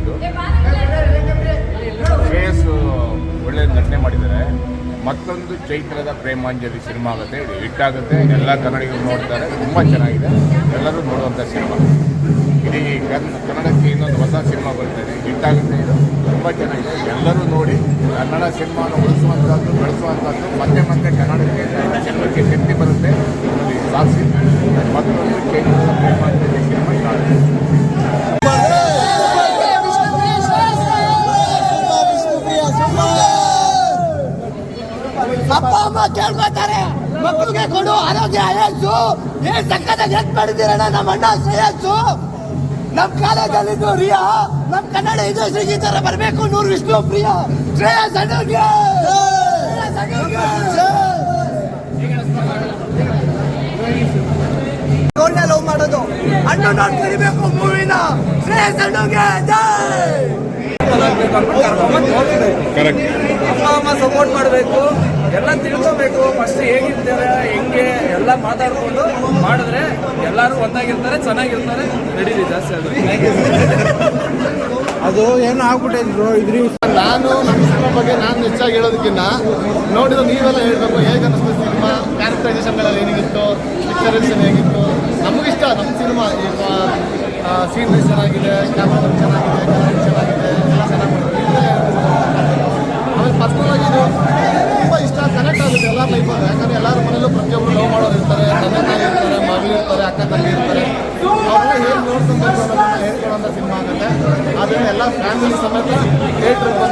ಇದು. ಶ್ರೇಯಸ್ ಒಳ್ಳೆ ನಟನೆ ಮಾಡಿದ್ದಾರೆ. ಮತ್ತೊಂದು ಚೈತ್ರದ ಪ್ರೇಮಾಂಜಲಿ ಸಿನಿಮಾ ಆಗುತ್ತೆ. ಇದು ಹಿಟ್ ಆಗುತ್ತೆ. ಎಲ್ಲ ಕನ್ನಡಿಗರು ನೋಡ್ತಾರೆ. ತುಂಬ ಚೆನ್ನಾಗಿದೆ. ಎಲ್ಲರೂ ನೋಡುವಂಥ ಸಿನಿಮಾ. ಇಡೀ ಕನ್ನಡಕ್ಕೆ ಇನ್ನೊಂದು ಹೊಸ ಸಿನಿಮಾ ಬರ್ತಾಯಿದೆ ಹಿಟ್ ಆಗುತ್ತೆ. ಇದು ತುಂಬ ಚೆನ್ನಾಗಿದೆ. ಎಲ್ಲರೂ ನೋಡಿ ಕನ್ನಡ ಸಿನಿಮಾನ ಉಳಿಸುವಂಥದ್ದು ಬೆಳೆಸುವಂಥದ್ದು ಮತ್ತೆ ಮತ್ತೆ ಕನ್ನಡಕ್ಕೆ ಜನಕ್ಕೆ ಶಕ್ತಿ ಬರುತ್ತೆ. ಸಾಕ್ಷಿ ಮತ್ತೊಂದು ಚೈತ್ರದ ಪ್ರೇಮಾಂಜಲಿ. ಅಪ್ಪ ಅಮ್ಮ ಕೇಳ್ಬೇಕಾರೆ ಮಕ್ಕಳಿಗೆ ಕೊಡು ಆರೋಗ್ಯ ಆಯಸ್ಸು ಏನ್ ಸಕ್ಕದ ಎತ್ ಮಾಡಿದ್ದೀರಣ್ಣ ನಮ್ಮ ಅಣ್ಣ ಶ್ರೇಯಸ್ಸು. ನಮ್ ಕಾಲೇಜಲ್ಲಿದ್ದು ರಿಯಾ ನಮ್ಮ ಕನ್ನಡ ಇದು ಈ ತರ ಬರ್ಬೇಕು ನೂರು ವಿಷ್ಣು ಪ್ರಿಯ. ಶ್ರೇಯಸ್ ಅಣ್ಣಗೆ. ಅವ್ರನ್ನ ಲವ್ ಮಾಡೋದು. ಅಣ್ಣ ನೋಡಿ ಕರಿಬೇಕು ಮೂವಿನ. ಶ್ರೇಯಸ್ ಅಣ್ಣಗೆ ಕರೆಕ್ಟ್. ಅಪ್ಪ ಅಮ್ಮ ಸಪೋರ್ಟ್ ಮಾಡಬೇಕು. ಎಲ್ಲ ತಿಳ್ಕೊಬೇಕು. ಫಸ್ಟ್ ಹೇಗಿರ್ತಾರೆ, ಹೆಂಗೆ ಎಲ್ಲ ಮಾತಾಡ್ಕೊಂಡು ಮಾಡಿದ್ರೆ ಎಲ್ಲರೂ ಒಂದಾಗಿರ್ತಾರೆ, ಚೆನ್ನಾಗಿರ್ತಾರೆ. ನಡೀಲಿ, ಜಾಸ್ತಿ ಅದು ಅದು ಏನು ಆಗ್ಬಿಟ್ಟಿದ್ರು ಇದ್ರಿ ನಾನು ನಮ್ಮ ಸಿನಿಮಾ ಬಗ್ಗೆ ನಾನು ಹೆಚ್ಚಾಗಿ ಹೇಳೋದಕ್ಕಿಂತ ನೋಡಿದ ನೀವೆಲ್ಲ ಹೇಳಬೇಕು, ಹೇಗೆ ಅನಿಸ್ತು ಸಿನಿಮಾ? ಕ್ಯಾರೆಕ್ಟರೈಸೇಷನ್ಗಳೆಲ್ಲ ಏನಿತ್ತು ಪಿಕ್ಚರೇಷನ್ ಹೇಗಿತ್ತು ನಮಗಿಷ್ಟ ನಮ್ಮ ಸಿನಿಮಾ ಈಗ ಸೀನ್ರಿ ಚೆನ್ನಾಗಿದೆ ಕ್ಯಾಮ್ರಾ ಚೆನ್ನಾಗಿದೆ. ಆಗುತ್ತೆ ಎಲ್ಲ ಲೈಫಲ್ಲಿ ಯಾಕಂದ್ರೆ ಎಲ್ಲರ ಮನೇಲೂ ಪ್ರತಿಯೊಬ್ಬರು ಲವ್ ಮಾಡೋರು ಇರ್ತಾರೆ ತಂದೆ ತಾಯಿ ಇರ್ತಾರೆ, ಮಗಳು ಇರ್ತಾರೆ ಅಕ್ಕ ತಂಗಿ ಇರ್ತಾರೆ. ಅವರೆಲ್ಲ ಹೇಗೆ ನೋಡ್ಕೊಂಡು ಹೇಳ್ಕೊಳ್ಳೋ ಸಿನಿಮಾ ಆಗುತ್ತೆ. ಅದನ್ನ ಎಲ್ಲ ಫ್ಯಾಮಿಲಿ ಸಮೇತ ಥಿಯೇಟ್ರಿಗೆ